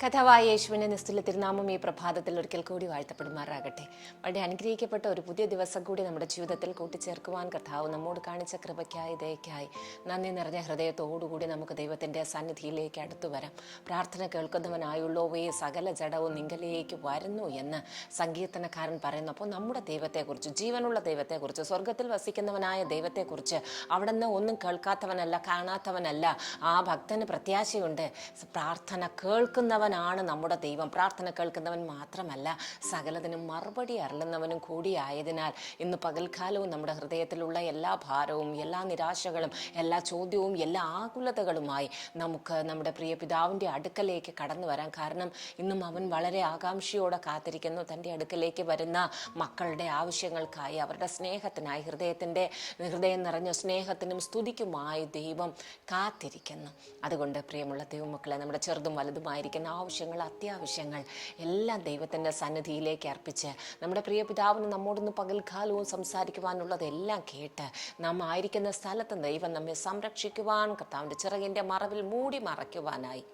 കഥവായ യേശുവിന്റെ നിസ്തുല തിരുനാമം ഈ പ്രഭാതത്തിൽ ഒരിക്കൽ കൂടി വാഴ്ത്തപ്പെടുമാറാകട്ടെ. വളരെ അനുഗ്രഹിക്കപ്പെട്ട ഒരു പുതിയ ദിവസം കൂടി നമ്മുടെ ജീവിതത്തിൽ കൂട്ടിച്ചേർക്കുവാൻ കർത്താവ് നമ്മോട് കാണിച്ച കൃപയ്ക്കായി ദയക്കായി നന്ദി നിറഞ്ഞ ഹൃദയത്തോടുകൂടി നമുക്ക് ദൈവത്തിന്റെ സന്നിധിയിലേക്ക് അടുത്തു വരാം. പ്രാർത്ഥന കേൾക്കുന്നവനായുള്ളവയെ സകല ജഡവും നിങ്കലേക്ക് വരുന്നു എന്ന് സങ്കീർത്തനക്കാരൻ പറയുന്നു. അപ്പോൾ നമ്മുടെ ദൈവത്തെക്കുറിച്ച് ജീവനുള്ള ദൈവത്തെക്കുറിച്ച് സ്വർഗത്തിൽ വസിക്കുന്നവനായ ദൈവത്തെക്കുറിച്ച് അവിടെ നിന്ന് ഒന്നും കേൾക്കാത്തവനല്ല കാണാത്തവനല്ല ആ ഭക്തന് പ്രത്യാശയുണ്ട്. പ്രാർത്ഥന കേൾക്കുന്നവനാണ് നമ്മുടെ ദൈവം. പ്രാർത്ഥന കേൾക്കുന്നവൻ മാത്രമല്ല സകലതിനും മറുപടി അരുളുന്നവനും കൂടിയായതിനാൽ ഇന്ന് പകൽക്കാലവും നമ്മുടെ ഹൃദയത്തിലുള്ള എല്ലാ ഭാരവും എല്ലാ നിരാശകളും എല്ലാ ചോദ്യവും എല്ലാ ആകുലതകളുമായി നമുക്ക് നമ്മുടെ പ്രിയ പിതാവിന്റെ അടുക്കലേക്ക് കടന്നു വരാൻ കാരണം ഇന്നും അവൻ വളരെ ആകാംക്ഷയോടെ കാത്തിരിക്കുന്നു. തന്റെ അടുക്കലേക്ക് വരുന്ന മക്കളുടെ ആവശ്യങ്ങൾക്കായി അവരുടെ സ്നേഹത്തിനായി ഹൃദയത്തിന്റെ ഹൃദയം നിറഞ്ഞ സ്നേഹത്തിനും സ്തുതിക്കുമായി ദൈവം കാത്തിരിക്കുന്നു. അതുകൊണ്ട് പ്രിയമുള്ള ദൈവമക്കളെ നമ്മുടെ ചെറുതും വലുതുമായിരിക്കുന്ന ആവശ്യങ്ങൾ അത്യാവശ്യങ്ങൾ എല്ലാം ദൈവത്തിന്റെ സന്നിധിയിലേക്ക് അർപ്പിച്ച് നമ്മുടെ പ്രിയ പിതാവിന് നമ്മോടൊന്ന് പകൽക്കാലവും സംസാരിക്കുവാനുള്ളതെല്ലാം കേട്ട് നാം ആയിരിക്കുന്ന സ്ഥലത്ത് ദൈവം നമ്മെ സംരക്ഷിക്കുവാൻ കർത്താവിന്റെ ചിറകിന്റെ മറവിൽ മൂടി മറയ്ക്കുവാനായി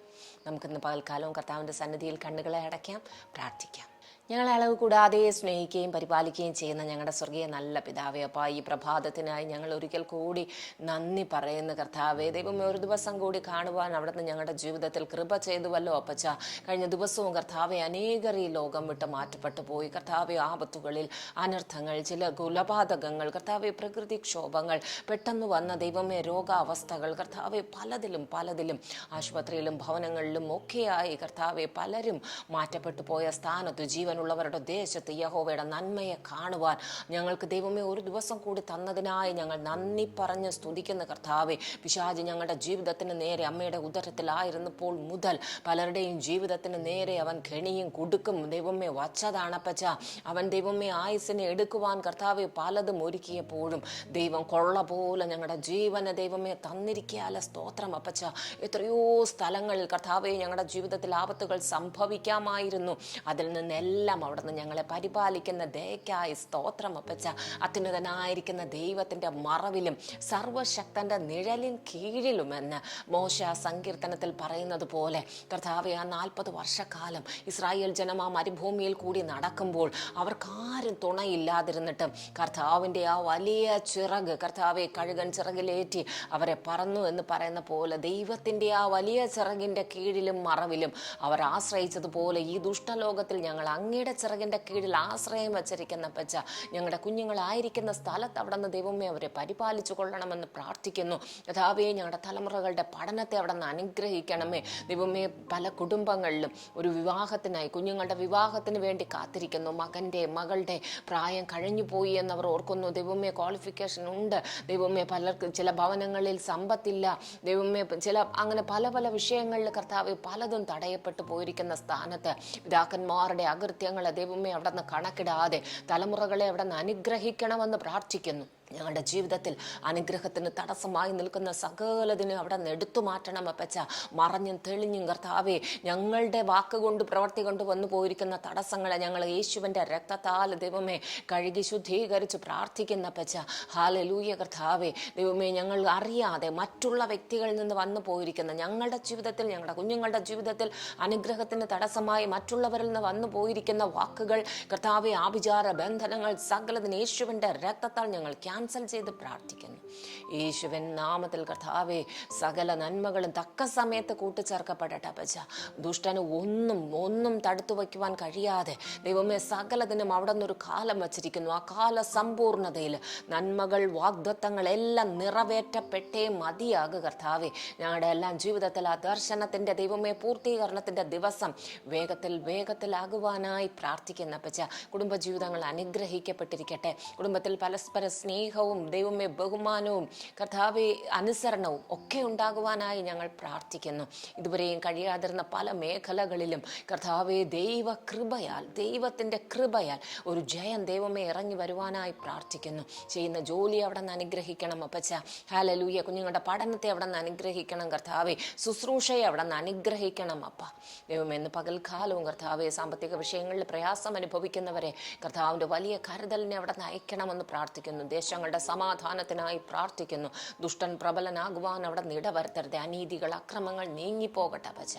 നമുക്കിന്ന് പകൽക്കാലവും കർത്താവിന്റെ സന്നിധിയിൽ കണ്ണുകളെ അടയ്ക്കാം പ്രാർത്ഥിക്കാം. ഞങ്ങളെ അളവ് കൂടാതെ സ്നേഹിക്കുകയും പരിപാലിക്കുകയും ചെയ്യുന്ന ഞങ്ങളുടെ സ്വർഗീയ നല്ല പിതാവേ അപ്പാ ഈ പ്രഭാതത്തിനായി ഞങ്ങൾ ഒരിക്കൽ കൂടി നന്ദി പറയുന്ന കർത്താവേ. ദൈവം ഒരു ദിവസം കൂടി കാണുവാൻ അവിടുന്ന് ഞങ്ങളുടെ ജീവിതത്തിൽ കൃപ ചെയ്തുവല്ലോ അപ്പച്ച. കഴിഞ്ഞ ദിവസവും കർത്താവെ അനേകർ ഈ ലോകം വിട്ട് മാറ്റപ്പെട്ടു പോയി. കർത്താവെ ആപത്തുകളിൽ അനർത്ഥങ്ങൾ ചില കുലപാതകങ്ങൾ കർത്താവെ പ്രകൃതിക്ഷോഭങ്ങൾ പെട്ടെന്ന് വന്ന ദൈവമേ രോഗാവസ്ഥകൾ കർത്താവെ പലതിലും പലതിലും ആശുപത്രിയിലും ഭവനങ്ങളിലും ഒക്കെയായി കർത്താവെ പലരും മാറ്റപ്പെട്ടു പോയ സ്ഥാനത്ത് ജീവനുള്ളവരുടെ ദേശത്ത് യഹോവയുടെ നന്മയെ കാണുവാൻ ഞങ്ങൾക്ക് ദൈവമേ ഒരു ദിവസം കൂടി തന്നതിനായി ഞങ്ങൾ നന്ദി പറഞ്ഞ് സ്തുതിക്കുന്ന കർത്താവെ പിശാജ് ഞങ്ങളുടെ ജീവിതത്തിന് നേരെ അമ്മയുടെ ഉദരത്തിലായിരുന്നപ്പോൾ മുതൽ പലരുടെയും ജീവിതത്തിന് നേരെ അവൻ കെണിയും കുടുക്കും. ദൈവമേ വച്ചതാണപ്പച്ച അവൻ ദൈവമേ ആയുസിനെ എടുക്കുവാൻ കർത്താവെ പലതും ഒരുക്കിയപ്പോഴും ദൈവം കൊള്ള പോലെ ഞങ്ങളുടെ ജീവനെ ദൈവമേ തന്നിരിക്കാല സ്തോത്രം അപ്പച്ച. എത്രയോ സ്ഥലങ്ങളിൽ കർത്താവെ ഞങ്ങളുടെ ജീവിതത്തിൽ ആപത്തുകൾ സംഭവിക്കാമായിരുന്നു. അതിൽ നിന്നെല്ലാം അവിടുന്ന് ഞങ്ങളെ പരിപാലിക്കുന്ന ദയക്കായി സ്തോത്രം അപ്പച്ച. അത്യുന്നതനായിരിക്കുന്ന ദൈവത്തിന്റെ മറവിലും സർവശക്തന്റെ നിഴലിൻ കീഴിലുമെന്ന് മോശ സങ്കീർത്തനത്തിൽ പറയുന്നത് പോലെ കർത്താവെ ആ നാൽപ്പത് വർഷക്കാലം ഇസ്രായേൽ ജനം ആ മരുഭൂമിയിൽ കൂടി നടക്കുമ്പോൾ അവർക്കാരും തുണയില്ലാതിരുന്നിട്ടും കർത്താവിന്റെ ആ വലിയ ചിറക് കർത്താവെ കഴുകൻ ചിറകിലേറ്റി അവരെ പറന്നു എന്ന് പറയുന്ന പോലെ ദൈവത്തിന്റെ ആ വലിയ ചിറകിന്റെ കീഴിലും മറവിലും അവർ ആശ്രയിച്ചതുപോലെ ഈ ദുഷ്ടലോകത്തിൽ ഞങ്ങൾ അങ്ങയുടെ ചിറകിന്റെ കീഴിൽ ആശ്രയം വച്ചിരിക്കുന്ന പച്ച ഞങ്ങളുടെ കുഞ്ഞുങ്ങളായിരിക്കുന്ന സ്ഥലത്ത് അവിടെ നിന്ന് ദൈവമേ അവരെ പരിപാലിച്ചു കൊള്ളണമെന്ന് പ്രാർത്ഥിക്കുന്നു. കഥാവേ ഞങ്ങളുടെ തലമുറകളുടെ പഠനത്തെ അവിടെ നിന്ന് അനുഗ്രഹിക്കണമേ. ദൈവമേ പല കുടുംബങ്ങളിലും ഒരു വിവാഹത്തിനായി കുഞ്ഞുങ്ങളുടെ വിവാഹത്തിന് വേണ്ടി കാത്തിരിക്കുന്നു. മകന്റെ മകളുടെ പ്രായം കഴിഞ്ഞു പോയി എന്നവർ ഓർക്കുന്നു. ദൈവമേ ക്വാളിഫിക്കേഷൻ ഉണ്ട്. ദൈവമേ പലർക്ക് ചില ഭവനങ്ങളിൽ സമ്പത്തില്ല. ദൈവമേ ചില അങ്ങനെ പല പല വിഷയങ്ങളിൽ കർത്താവ് പലതും തടയപ്പെട്ടു പോയിരിക്കുന്ന സ്ഥാനത്ത് പിതാക്കന്മാരുടെ അകൃത്യങ്ങളെ ദൈവമേ അവിടെ നിന്ന് കണക്കിടാതെ തലമുറകളെ അവിടെ നിന്ന് അനുഗ്രഹിക്കണമെന്ന് പ്രാർത്ഥിക്കുന്നു. ഞങ്ങളുടെ ജീവിതത്തിൽ അനുഗ്രഹത്തിന് തടസ്സമായി നിൽക്കുന്ന സകലതിനെ അവിടെ നിന്ന് എടുത്തു മാറ്റണം അപ്പച്ച. മറഞ്ഞും തെളിഞ്ഞും കർത്താവേ ഞങ്ങളുടെ വാക്കുകൊണ്ട് പ്രവർത്തി കൊണ്ട് വന്നു പോയിരിക്കുന്ന തടസ്സങ്ങളെ ഞങ്ങൾ യേശുവിന്റെ രക്തത്താൽ ദൈവമേ കഴുകി ശുദ്ധീകരിച്ച് പ്രാർത്ഥിക്കുന്ന അപ്പച്ച. ഹാലലൂയ കർത്താവേ ദൈവമേ ഞങ്ങൾ അറിയാതെ മറ്റുള്ള വ്യക്തികളിൽ നിന്ന് വന്നു പോയിരിക്കുന്ന ഞങ്ങളുടെ ജീവിതത്തിൽ ഞങ്ങളുടെ കുഞ്ഞുങ്ങളുടെ ജീവിതത്തിൽ അനുഗ്രഹത്തിന് തടസ്സമായി മറ്റുള്ളവരിൽ നിന്ന് വന്നു പോയിരിക്കുന്ന വാക്കുകൾ കർത്താവെ ആഭിചാര ബന്ധനങ്ങൾ സകലതിന് യേശുവിന്റെ രക്തത്താൽ ഞങ്ങൾ ക്യാൻസൽ ചെയ്ത് പ്രാർത്ഥിക്കുന്നു. യേശുവൻ നാമത്തിൽ കർത്താവെ സകല നന്മകളും തക്ക സമയത്ത് കൂട്ടിച്ചേർക്കപ്പെടട്ടെ അപ്പച്ച. ദുഷ്ടന് ഒന്നും ഒന്നും തടുത്തു വയ്ക്കുവാൻ കഴിയാതെ ദൈവമേ സകലതിനും അവിടെ നിന്നൊരു കാലം വച്ചിരിക്കുന്നു. ആ കാല സമ്പൂർണതയിൽ നന്മകൾ വാഗ്ദത്തങ്ങൾ എല്ലാം നിറവേറ്റപ്പെട്ടേ മതിയാകുക കർത്താവെ. ഞങ്ങളുടെ എല്ലാം ജീവിതത്തിൽ ആ ദർശനത്തിന്റെ ദൈവമേ പൂർത്തീകരണത്തിന്റെ ദിവസം വേഗത്തിൽ വേഗത്തിലാകുവാനായി പ്രാർത്ഥിക്കുന്ന പച്ച കുടുംബജീവിതങ്ങൾ അനുഗ്രഹിക്കപ്പെട്ടിരിക്കട്ടെ. കുടുംബത്തിൽ പരസ്പര സ്നേഹവും ദൈവമേ ബഹുമാനവും കർത്താവെ അനുസരണവും ഒക്കെ ഉണ്ടാകുവാനായി ഞങ്ങൾ പ്രാർത്ഥിക്കുന്നു. ഇതുവരെയും കഴിയാതിരുന്ന പല മേഖലകളിലും കർത്താവെ ദൈവ കൃപയാൽ ദൈവത്തിന്റെ കൃപയാൽ ഒരു ജയം ദൈവമേ ഇറങ്ങി വരുവാനായി പ്രാർത്ഥിക്കുന്നു. ചെയ്യുന്ന ജോലി അവിടെ നിന്ന് അനുഗ്രഹിക്കണം അപ്പച്ച. ഹാലലൂയ കുഞ്ഞുങ്ങളുടെ പഠനത്തെ അവിടെ നിന്ന് അനുഗ്രഹിക്കണം കർത്താവെ. ശുശ്രൂഷയെ അവിടെ നിന്ന് അനുഗ്രഹിക്കണം അപ്പ. ദൈവം എന്ന് പകൽക്കാലവും കർത്താവെ സാമ്പത്തിക വിഷയങ്ങളിൽ പ്രയാസം അനുഭവിക്കുന്നവരെ കർത്താവിന്റെ വലിയ കരുതലിനെ അവിടെ നിന്ന് അയക്കണമെന്ന് പ്രാർത്ഥിക്കുന്നു. ദേശം ദേശങ്ങളുടെ സമാധാനത്തിനായി പ്രാർത്ഥിക്കുന്നു. ദുഷ്ടൻ പ്രബലനാകുവാൻ അവിടെ നിടവരുത്തരുത്. അനീതികൾ അക്രമങ്ങൾ നീങ്ങിപ്പോകട്ടെ പച്ച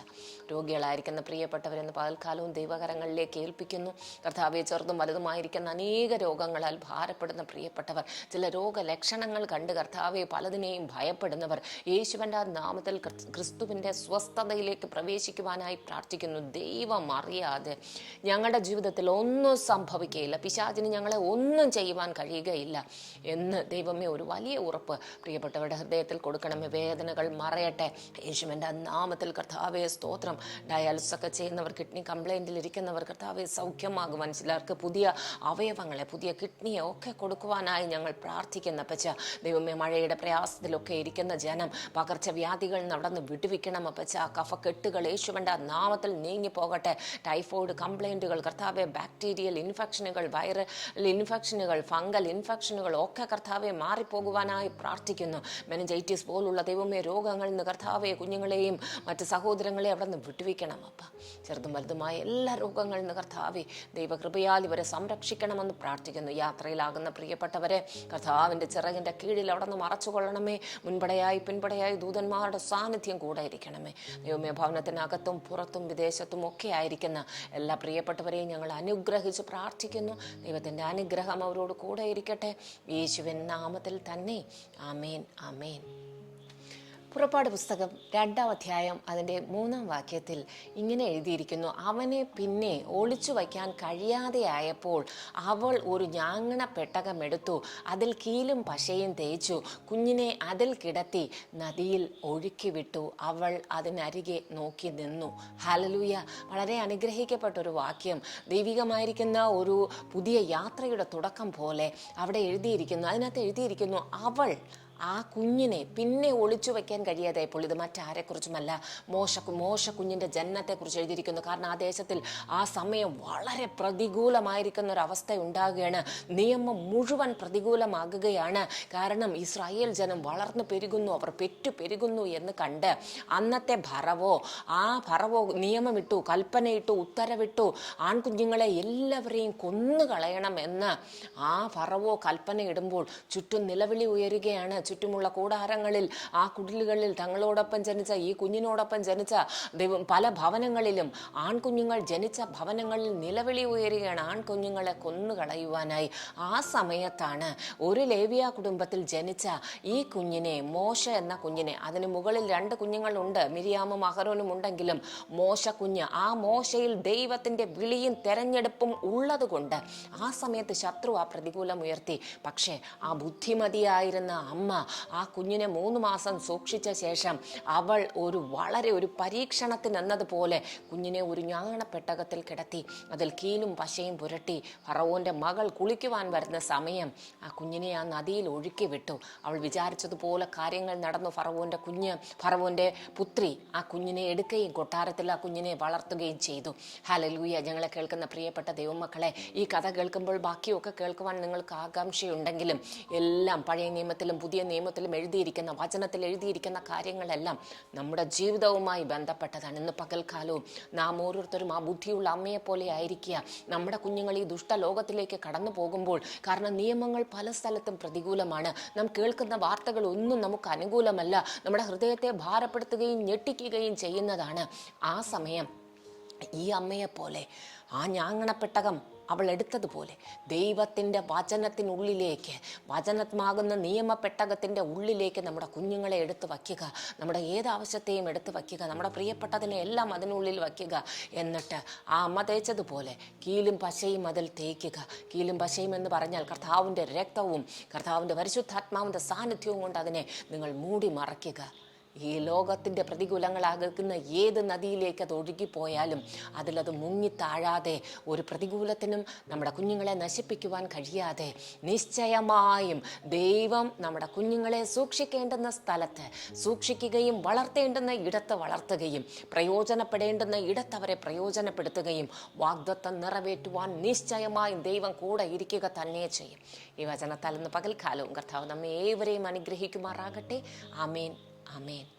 രോഗികളായിരിക്കുന്ന പ്രിയപ്പെട്ടവരെന്ന് പകൽക്കാലവും ദൈവകരങ്ങളിലേക്ക് ഏൽപ്പിക്കുന്നു. കർത്താവെ ചെറുതും വലുതുമായിരിക്കുന്ന അനേക രോഗങ്ങളാൽ ഭാരപ്പെടുന്ന പ്രിയപ്പെട്ടവർ ചില രോഗലക്ഷണങ്ങൾ കണ്ട് കർത്താവെ പലതിനെയും ഭയപ്പെടുന്നവർ യേശുവിന്റെ നാമത്തിൽ ക്രിസ്- ക്രിസ്തുവിന്റെ സ്വസ്ഥതയിലേക്ക് പ്രവേശിക്കുവാനായി പ്രാർത്ഥിക്കുന്നു. ദൈവം അറിയാതെ ഞങ്ങളുടെ ജീവിതത്തിൽ ഒന്നും സംഭവിക്കുകയില്ല പിശാചിന് ഞങ്ങളെ ഒന്നും ചെയ്യുവാൻ കഴിയുകയില്ല. എന്ന് ദൈവമേ ഒരു വലിയ ഉറപ്പ് പ്രിയപ്പെട്ടവരുടെ ഹൃദയത്തിൽ കൊടുക്കണമേ. വേദനകൾ മറയട്ടെ. യേശുവിന്റെ നാമത്തിൽ കർത്താവെ സ്തോത്രം. ഡയാലിസിസ് ഒക്കെ ചെയ്യുന്നവർ കിഡ്നി കംപ്ലൈന്റിൽ ഇരിക്കുന്നവർ കർത്താവെ സൗഖ്യമാകുവാൻ ചിലർക്ക് പുതിയ അവയവങ്ങളെ പുതിയ കിഡ്നിയെ ഒക്കെ കൊടുക്കുവാനായി ഞങ്ങൾ പ്രാർത്ഥിക്കുന്ന അപ്പച്ച. ദൈവമേ മഴയുടെ പ്രയാസത്തിലൊക്കെ ഇരിക്കുന്ന ജനം പകർച്ചവ്യാധികൾ നടന്ന് വിടുവിക്കണം അപ്പച്ച. കഫക്കെട്ടുകൾ യേശുവിന്റെ നാമത്തിൽ നീങ്ങി പോകട്ടെ ടൈഫോയിഡ് കംപ്ലൈന്റുകൾ കർത്താവെ ബാക്ടീരിയൽ ഇൻഫെക്ഷനുകൾ വൈറൽ ഇൻഫെക്ഷനുകൾ ഫംഗൽ ഇൻഫെക്ഷനുകൾ ഒക്കെ കർത്താവെ മാറിപ്പോകുവാനായി പ്രാർത്ഥിക്കുന്നു. മെനജൈറ്റിസ് പോലുള്ള ദൈവമേ രോഗങ്ങളിൽ നിന്ന് കർത്താവെ കുഞ്ഞുങ്ങളെയും മറ്റ് സഹോദരങ്ങളെ അവിടെ നിന്ന് വിട്ടുവെക്കണം അപ്പ. ചെറുതും വലുതുമായ എല്ലാ രോഗങ്ങളിൽ നിന്ന് കർത്താവെ ദൈവകൃപയാൽ ഇവരെ സംരക്ഷിക്കണമെന്ന് പ്രാർത്ഥിക്കുന്നു. യാത്രയിലാകുന്ന പ്രിയപ്പെട്ടവരെ കർത്താവിന്റെ ചിറകിന്റെ കീഴിൽ അവിടെ നിന്ന് മറച്ചുകൊള്ളണമേ. മുൻപടയായി പിൻപടയായി ദൂതന്മാരുടെ സാന്നിധ്യം കൂടെ ഇരിക്കണമേ. ദൈവമേ ഭവനത്തിനകത്തും പുറത്തും വിദേശത്തും ഒക്കെ ആയിരിക്കുന്ന എല്ലാ പ്രിയപ്പെട്ടവരെയും ഞങ്ങൾ അനുഗ്രഹിച്ച് പ്രാർത്ഥിക്കുന്നു. ദൈവത്തിന്റെ അനുഗ്രഹം അവരോട് കൂടെ ഇരിക്കട്ടെ. യേശുവിൻ നാമത്തിൽ തന്നെ. ആമേൻ ആമേൻ. പുറപ്പാട് പുസ്തകം രണ്ടാം അധ്യായം അതിന്റെ മൂന്നാം വാക്യത്തിൽ ഇങ്ങനെ എഴുതിയിരിക്കുന്നു അവനെ പിന്നെ ഒളിച്ചു വയ്ക്കാൻ കഴിയാതെയായപ്പോൾ അവൾ ഒരു ഞാങ്ങണ പെട്ടകം എടുത്തു അതിൽ കീലും പശയും തേച്ചു കുഞ്ഞിനെ അതിൽ കിടത്തി നദിയിൽ ഒഴുക്കി വിട്ടു അവൾ അതിനരികെ നോക്കി നിന്നു. ഹാലലൂയ വളരെ അനുഗ്രഹിക്കപ്പെട്ട ഒരു വാക്യം. ദൈവികമായിരിക്കുന്ന ഒരു പുതിയ യാത്രയുടെ തുടക്കം പോലെ അവിടെ എഴുതിയിരിക്കുന്നു. അതിനകത്ത് എഴുതിയിരിക്കുന്നു അവൾ ആ കുഞ്ഞിനെ പിന്നെ ഒളിച്ചു വെക്കാൻ കഴിയാതായപ്പോൾ ഇത് മറ്റാരെക്കുറിച്ചുമല്ല. മോശ മോശ കുഞ്ഞിന്റെ ജനനത്തെക്കുറിച്ച് എഴുതിയിരിക്കുന്നു. കാരണം ആ ദേശത്തിൽ ആ സമയം വളരെ പ്രതികൂലമായിരിക്കുന്ന ഒരു അവസ്ഥ ഉണ്ടാകുകയാണ് നിയമം മുഴുവൻ പ്രതികൂലമാകുകയാണ്. കാരണം ഇസ്രായേൽ ജനം വളർന്നു പെരുകുന്നു അവർ പെറ്റു പെരുകുന്നു എന്ന് കണ്ട് അന്നത്തെ ഭറവോ ആ ഭറവോ നിയമമിട്ടു കൽപ്പനയിട്ടു ഉത്തരവിട്ടു ആൺകുഞ്ഞുങ്ങളെ എല്ലാവരെയും കൊന്നു കളയണം എന്ന് ആ ഭറവോ കൽപ്പന ഇടുമ്പോൾ ചുറ്റും നിലവിളി ഉയരുകയാണ്. ചുറ്റുമുള്ള കൂടാരങ്ങളിൽ ആ കുടിലുകളിൽ തങ്ങളോടൊപ്പം ജനിച്ച ഈ കുഞ്ഞിനോടൊപ്പം ജനിച്ച ദൈവം പല ഭവനങ്ങളിലും ആൺകുഞ്ഞുങ്ങൾ ജനിച്ച ഭവനങ്ങളിൽ നിലവിളി ഉയരുകയാണ് ആൺകുഞ്ഞുങ്ങളെ കൊന്നുകളയുവാനായി. ആ സമയത്താണ് ഒരു ലേവിയ കുടുംബത്തിൽ ജനിച്ച ഈ കുഞ്ഞിനെ മോശ എന്ന കുഞ്ഞിനെ അതിന് മുകളിൽ രണ്ട് കുഞ്ഞുങ്ങളുണ്ട് മിരിയാമും അഹരോനും ഉണ്ടെങ്കിലും മോശ കുഞ്ഞ് ആ മോശയിൽ ദൈവത്തിന്റെ വിളിയും തെരഞ്ഞെടുപ്പും ഉള്ളതുകൊണ്ട് ആ സമയത്ത് ശത്രു ആ പ്രതികൂലം ഉയർത്തി. പക്ഷേ ആ ബുദ്ധിമതിയായിരുന്ന അമ്മ ആ കുഞ്ഞിനെ മൂന്ന് മാസം സൂക്ഷിച്ച ശേഷം അവൾ ഒരു വളരെ ഒരു പരീക്ഷണത്തിന് എന്നതുപോലെ കുഞ്ഞിനെ ഒരു ഞാണപ്പെട്ടകത്തിൽ കിടത്തി അതിൽ കീലും പശയും പുരട്ടി ഫറവോന്റെ മകൾ കുളിക്കുവാൻ വരുന്ന സമയം ആ കുഞ്ഞിനെ ആ നദിയിൽ ഒഴുക്കി വിട്ടു. അവൾ വിചാരിച്ചതുപോലെ കാര്യങ്ങൾ നടന്നു ഫറവോന്റെ കുഞ്ഞ് ഫറവോന്റെ പുത്രി ആ കുഞ്ഞിനെ എടുക്കുകയും കൊട്ടാരത്തിൽ ആ കുഞ്ഞിനെ വളർത്തുകയും ചെയ്തു. ഹലലൂയ ഞങ്ങളെ കേൾക്കുന്ന പ്രിയപ്പെട്ട ദൈവമക്കളെ ഈ കഥ കേൾക്കുമ്പോൾ ബാക്കിയൊക്കെ കേൾക്കുവാൻ നിങ്ങൾക്ക് ആകാംക്ഷയുണ്ടെങ്കിലും എല്ലാം പഴയ നിയമത്തിലും പുതിയ നിയമത്തിലും എഴുതിയിരിക്കുന്ന വചനത്തിൽ എഴുതിയിരിക്കുന്ന കാര്യങ്ങളെല്ലാം നമ്മുടെ ജീവിതവുമായി ബന്ധപ്പെട്ടതാണ്. ഇന്ന് പകൽക്കാലവും നാം ഓരോരുത്തരും ആ ബുദ്ധിയുള്ള അമ്മയെ പോലെ ആയിരിക്കുക. നമ്മുടെ കുഞ്ഞുങ്ങൾ ഈ ദുഷ്ട ലോകത്തിലേക്ക് കടന്നു പോകുമ്പോൾ കാരണം നിയമങ്ങൾ പല സ്ഥലത്തും പ്രതികൂലമാണ്. നാം കേൾക്കുന്ന വാർത്തകൾ ഒന്നും നമുക്ക് അനുകൂലമല്ല. നമ്മുടെ ഹൃദയത്തെ ഭാരപ്പെടുത്തുകയും ഞെട്ടിക്കുകയും ചെയ്യുന്നതാണ്. ആ സമയം ഈ അമ്മയെപ്പോലെ ആ ഞാങ്ങണപ്പെട്ടകം അവൾ എടുത്തതുപോലെ ദൈവത്തിന്റെ വചനത്തിനുള്ളിലേക്ക് വചനമാകുന്ന നിയമപ്പെട്ടകത്തിന്റെ ഉള്ളിലേക്ക് നമ്മുടെ കുഞ്ഞുങ്ങളെ എടുത്ത് വയ്ക്കുക നമ്മുടെ ഏത് ആവശ്യത്തെയും എടുത്ത് വയ്ക്കുക നമ്മുടെ പ്രിയപ്പെട്ടതിനെ എല്ലാം അതിനുള്ളിൽ വയ്ക്കുക എന്നിട്ട് ആ അമ്മ തേച്ചതുപോലെ കീലും പശയും അതിൽ തേക്കുക. കീലും പശയും എന്ന് പറഞ്ഞാൽ കർത്താവിന്റെ രക്തവും കർത്താവിന്റെ പരിശുദ്ധാത്മാവിന്റെ സാന്നിധ്യവും കൊണ്ട് അതിനെ നിങ്ങൾ മൂടി മറയ്ക്കുക. ഈ ലോകത്തിന്റെ പ്രതികൂലങ്ങളാകുന്ന ഏത് നദിയിലേക്ക് അത് ഒഴുകിപ്പോയാലും അതിലത് മുങ്ങിത്താഴാതെ ഒരു പ്രതികൂലത്തിനും നമ്മുടെ കുഞ്ഞുങ്ങളെ നശിപ്പിക്കുവാൻ കഴിയാതെ നിശ്ചയമായും ദൈവം നമ്മുടെ കുഞ്ഞുങ്ങളെ സൂക്ഷിക്കേണ്ടുന്ന സ്ഥലത്ത് സൂക്ഷിക്കുകയും വളർത്തേണ്ടുന്ന ഇടത്ത് വളർത്തുകയും പ്രയോജനപ്പെടേണ്ടുന്ന ഇടത്ത് അവരെ പ്രയോജനപ്പെടുത്തുകയും വാഗ്ദത്തം നിറവേറ്റുവാൻ നിശ്ചയമായും ദൈവം കൂടെ ഇരിക്കുക തന്നെ ചെയ്യും. ഈ വചനത്താൽ ഇന്ന് പകൽക്കാലവും കർത്താവ് നമ്മെ ഏവരെയും അനുഗ്രഹിക്കുമാറാകട്ടെ. ആമേൻ. Amen.